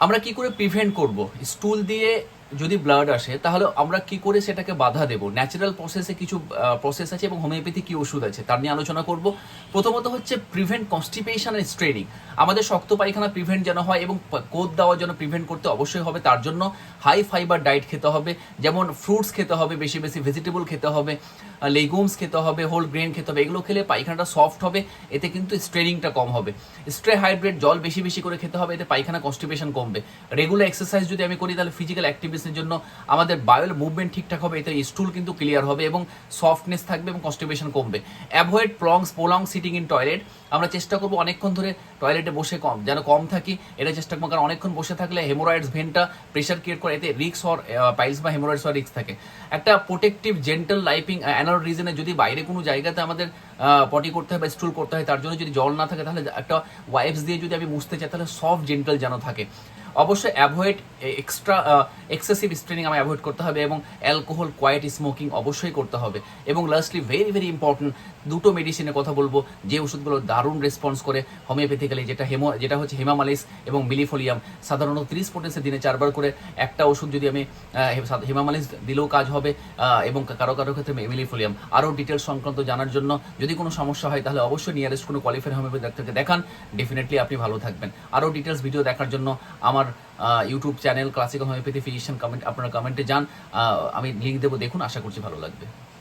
আমরা কি করে প্রিভেন্ট করব? স্টুল দিয়ে যদি ব্লাড আসে, তাহলে আমরা কি করে সেটাকে বাধা দেব? ন্যাচারাল প্রসেসে কিছু প্রসেস আছে এবং হোমিওপ্যাথি কি ওষুধ আছে? তার নিয়ে আলোচনা করব। প্রথমত হচ্ছে প্রিভেন্ট কনস্টিপেশন এন্ড স্ট্রেনিং আমাদের শক্ত পায়খানা প্রিভেন্ট যেন হয় এবং কোদ দেওয়ার জন্য প্রিভেন্ট করতে অবশ্যই হবে। তার জন্য হাই ফাইবার ডায়েট খেতে হবে। যেমন ফ্রুটস খেতে হবে, বেশি বেশি ভেজিটেবল খেতে হবে লেগুমস খেতে হবে হোল গ্রেন খেতে হবে। এগুলো খেলে পায়খানাটা সফট হবে, এতে কিন্তু স্ট্রেনিংটা কম হবে। স্ট্রে হাইড্রেট জল বেশি বেশি করে খেতে হবে, এতে পায়খানা কনস্টিপেশন কমবে। রেগুলার এক্সারসাইজ যদি আমি করি, তাহলে ফিজিক্যাল অ্যাক্টিভিটিসের জন্য আমাদের বায়োল মুভমেন্ট ঠিকঠাক হবে, এতে স্টুল কিন্তু ক্লিয়ার হবে এবং সফটনেস থাকবে এবং কনস্টিপেশন কমবে। Avoid প্রংস prolong sitting in toilet আমরা চেষ্টা করব অনেকক্ষণ ধরে টয়লেটে বসে কম, যেন কম থাকি। এটা চেষ্টা করব, কারণ অনেকক্ষণ বসে থাকলে হেমোরয়েডস ভেনটা প্রেশার ক্রিয়েট করে, এতে রিক্স হওয়ার পাইলস বা হেমোরয়েডস হওয়ার রিক্স থাকে। একটা প্রোটেকটিভ জেন্টাল লাইফিং অ্যানাল রিজনে যদি বাইরে কোনো জায়গাতে আমাদের পটি করতে হয় বা স্টুল করতে হয়, তার জন্য যদি জল না থাকে, তাহলে একটা ওয়াইপস দিয়ে যদি আমি মুছতে চাই, তাহলে সফট জেন্টাল যেন থাকে। অবশ্যই অ্যাভয়েড এক্সট্রা এক্সেসিভ স্ট্রেনিং আমি অ্যাভয়েড করতে হবে এবং অ্যালকোহল কোয়াইট স্মোকিং অবশ্যই করতে হবে। এবং লাস্টলি ভেরি ভেরি ইম্পর্টেন্ট দুটো মেডিসিনের কথা বলব, যে ওষুধগুলো দারুণ রেসপন্স করে হোমিওপ্যাথিক্যালি যেটা হেমো যেটা হচ্ছে হেমামালিস এবং মিলিফোলিয়াম সাধারণত তিরিশ পোটেন্সে দিনে চারবার করে একটা ওষুধ যদি আমি হেমামালিস দিলেও কাজ হবে এবং কারও কারও ক্ষেত্রে মিলিফোলিয়াম আরও ডিটেলস সংক্রান্ত জানার জন্য যদি কোনো সমস্যা হয়, তাহলে অবশ্যই নিয়ারেস্ট কোনো কোয়ালিফাইড হোমিওপ্যাথি ডাক্তারকে দেখান। ডেফিনেটলি আপনি ভালো থাকবেন। আরও ডিটেলস ভিডিও দেখার জন্য আমার YouTube channel classical homeopathy physician comment আপনারা কমেন্টে যান। আমি লিঙ্ক দেবো, দেখুন, আশা করছি ভালো লাগবে।